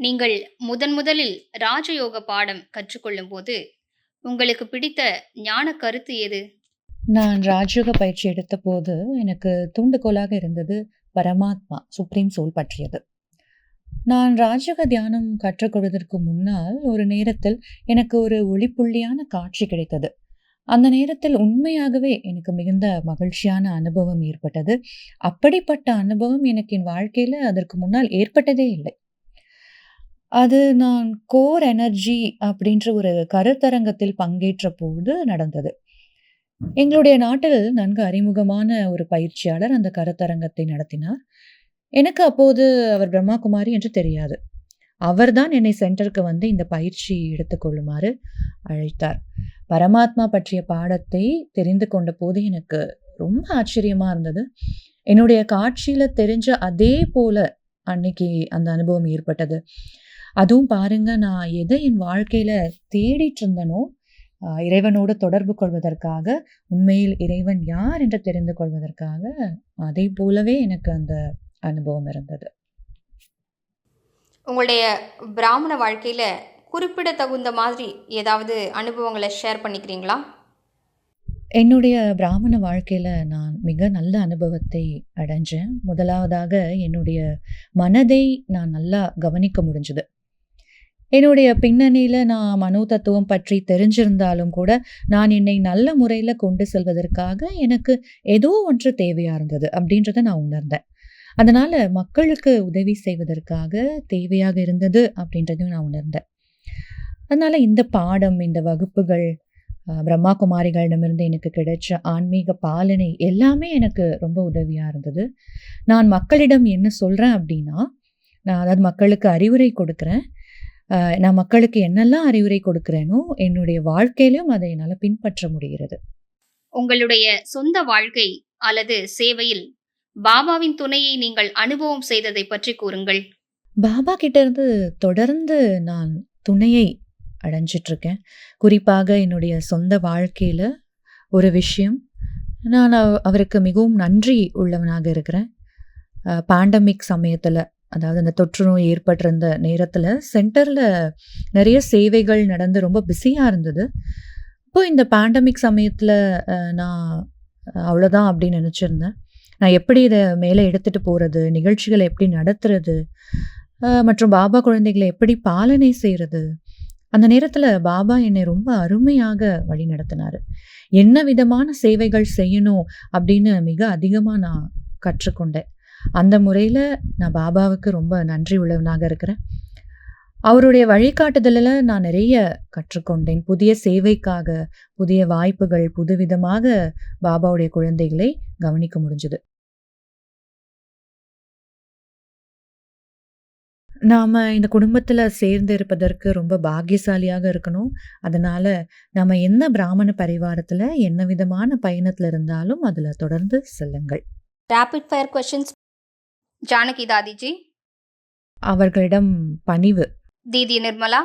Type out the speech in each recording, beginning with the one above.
நீங்கள் முதன் முதலில் ராஜயோக பாடம் கற்றுக்கொள்ளும்போது, உங்களுக்கு பிடித்த ஞான கருத்து எது? நான் ராஜயோக பயிற்சி எடுத்த போது எனக்கு தூண்டுகோலாக இருந்தது பரமாத்மா, சுப்ரீம் சோல் பற்றியது. நான் ராஜயோக தியானம் கற்றுக்கொள்வதற்கு முன்னால், ஒரு நேரத்தில் எனக்கு ஒரு ஒளிப்புள்ளியான காட்சி கிடைத்தது. அந்த நேரத்தில் உண்மையாகவே எனக்கு மிகுந்த மகிழ்ச்சியான அனுபவம் ஏற்பட்டது. அப்படிப்பட்ட அனுபவம் எனக்கு என் வாழ்க்கையில் அதற்கு முன்னால் ஏற்பட்டதே இல்லை. அது நான் கோர் எனர்ஜி அப்படின்ற ஒரு கருத்தரங்கத்தில் பங்கேற்ற போது நடந்தது. எங்களுடைய நாட்டில் நன்கு அறிமுகமான ஒரு பயிற்சியாளர் அந்த கருத்தரங்கத்தை நடத்தினார். எனக்கு அப்போது அவர் பிரம்மாகுமாரி என்று தெரியாது. அவர்தான் என்னை சென்டருக்கு வந்து இந்த பயிற்சி எடுத்துக்கொள்ளுமாறு அழைத்தார். பரமாத்மா பற்றிய பாடத்தை தெரிந்து கொண்ட போது எனக்கு ரொம்ப ஆச்சரியமாக இருந்தது. என்னுடைய காட்சியில் தெரிஞ்ச அதே போல அன்னைக்கு அந்த அனுபவம் ஏற்பட்டது. அதுவும் பாருங்க, நான் எத என் வாழ்க்கையில தேடிட்டு இருந்தேனோ, இறைவனோடு தொடர்பு கொள்வதற்காக, உண்மையில் இறைவன் யார் என்று தெரிந்து கொள்வதற்காக, அதைப் போலவே எனக்கு அந்த அனுபவம் இருந்தது. உங்களுடைய பிராமண வாழ்க்கையில குறிப்பிடத்தகுந்த மாதிரி ஏதாவது அனுபவங்கள ஷேர் பண்ணிக்கிறீங்களா? என்னுடைய பிராமண வாழ்க்கையில நான் மிக நல்ல அனுபவத்தை அடைஞ்சேன். முதலாவதாக என்னுடைய மனதை நான் நல்லா கவனிக்க முடிஞ்சது. என்னுடைய பின்னணியில் நான் மனோ தத்துவம் பற்றி தெரிஞ்சிருந்தாலும் கூட, நான் என்னை நல்ல முறையில் கொண்டு செல்வதற்காக எனக்கு ஏதோ ஒன்று தேவையாக இருந்தது அப்படின்றத நான் உணர்ந்தேன். அதனால் மக்களுக்கு உதவி செய்வதற்காக தேவையாக இருந்தது அப்படின்றதையும் நான் உணர்ந்தேன். அதனால் இந்த பாடம், இந்த வகுப்புகள், பிரம்மா குமாரிகளிடமிருந்து எனக்கு கிடைச்ச ஆன்மீக பாலனை எல்லாமே எனக்கு ரொம்ப உதவியாக இருந்தது. நான் மக்களிடம் என்ன சொல்கிறேன் அப்படின்னா, நான் அதாவது மக்களுக்கு அறிவுரை கொடுக்குறேன் நான் மக்களுக்கு என்னெல்லாம் அறிவுரை கொடுக்கிறேனோ, என்னுடைய வாழ்க்கையிலும் அதை என்னால பின்பற்ற முடிகிறது. உங்களுடைய சொந்த வாழ்க்கை அல்லது சேவையில் பாபாவின் துணையை நீங்கள் அனுபவம் செய்ததை பற்றி கூறுங்கள். பாபா கிட்ட இருந்து தொடர்ந்து நான் துணையை அடைஞ்சிட்டு இருக்கேன். குறிப்பாக என்னுடைய சொந்த வாழ்க்கையில ஒரு விஷயம், நான் அவ் அவருக்கு மிகவும் நன்றி உள்ளவனாக இருக்கிறேன். பேண்டமிக் சமயத்துல, அதாவது அந்த தொற்று நோய் ஏற்பட்டிருந்த நேரத்தில் சென்டரில் நிறைய சேவைகள் நடந்து ரொம்ப பிஸியாக இருந்தது. இப்போது இந்த பேண்டமிக் சமயத்தில் நான் அவ்வளோதான் அப்படின்னு நினச்சிருந்தேன் நான் எப்படி இதை மேலே எடுத்துகிட்டு போகிறது நிகழ்ச்சிகளை எப்படி நடத்துறது? மற்றும் பாபா குழந்தைகளை எப்படி பாலனை செய்கிறது அந்த நேரத்தில் பாபா என்னை ரொம்ப அருமையாக வழிநடத்தினாரு. என்ன விதமான சேவைகள் செய்யணும் அப்படின்னு மிக அதிகமாக நான் கற்றுக்கொண்டேன். அந்த முறையில நான் பாபாவுக்கு ரொம்ப நன்றி உள்ளவனாக இருக்கிறேன். அவருடைய வழிகாட்டுதலில் நான் நிறைய கற்றுக்கொண்டேன். புதிய சேவைக்காக, புதிய வாய்ப்புகள், புதுவிதமாக பாபாவுடைய குழந்தைகளை கவனிக்க முடிஞ்சது. நாம இந்த குடும்பத்துல சேர்ந்து இருப்பதற்கு ரொம்ப பாக்கியசாலியாக இருக்கணும். அதனால நம்ம எந்த பிராமண பரிவாரத்துல, என்ன விதமான பயணத்துல இருந்தாலும் அதுல தொடர்ந்து செல்லுங்கள். Rapid fire questions Janaki Dadiji, அவர்களிடம் பணிவு. தீதி நிர்மலா,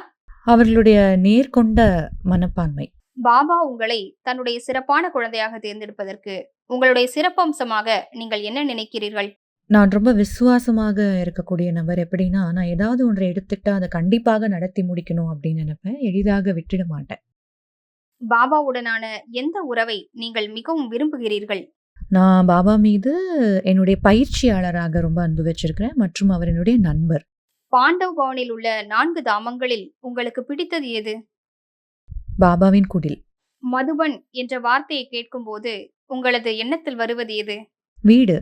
அவர்களுடைய நேர்கொண்ட மனப்பான்மை. பாபா உங்களை தன்னுடைய சிறப்பான குழந்தையாக தேர்ந்தெடுப்பதற்கு, உங்களுடைய சிறப்பம்சமாக நீங்கள் என்ன நினைக்கிறீர்கள்? நான் ரொம்ப விசுவாசமாக இருக்கக்கூடிய நபர். எப்படின்னா, நான் ஏதாவது ஒன்றை எடுத்துட்டா, அத கண்டிப்பாக நடத்தி முடிக்கணும் அப்படின்னு நெனைப்பேன். எளிதாக விட்டுட மாட்டேன். பாபாவுடனான எந்த உறவை நீங்கள் மிகவும் விரும்புகிறீர்கள்? நான் பாபா மீது என்னுடைய பயிற்சியாளராக ரொம்ப அன்பு வச்சிருக்கிறேன் மற்றும் அவர் என்னுடைய நண்பர். பாண்டவ் பவனில் உள்ள 4 தாமங்களில் உங்களுக்கு பிடித்தது எது? பாபாவின் குடில். மதுபன் என்ற வார்த்தையை கேட்கும்போது, உங்களது எண்ணத்தில் வருவது எது? வீடு.